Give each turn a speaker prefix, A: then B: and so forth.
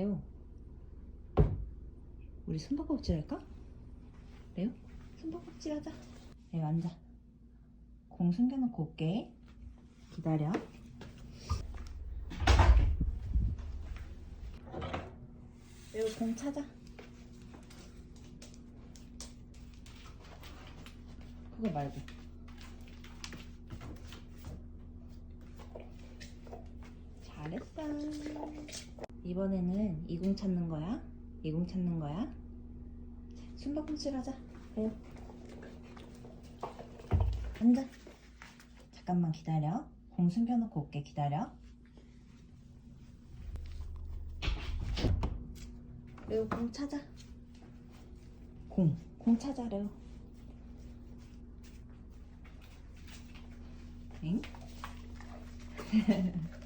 A: 레오. 우리 숨바꼭질 할까? 레오? 숨바꼭질 하자. 레오 앉아. 공 숨겨놓고 올게. 기다려. 레오 공 찾아. 그거 말고. 잘했어. 이번에는 이공 찾는 거야. 이공 찾는 거야. 숨바꼭질 하자. 레오. 앉아. 잠깐만 기다려. 공 숨겨놓고 올게. 기다려. 레오 공 찾아. 공. 공 찾아, 레오. 응?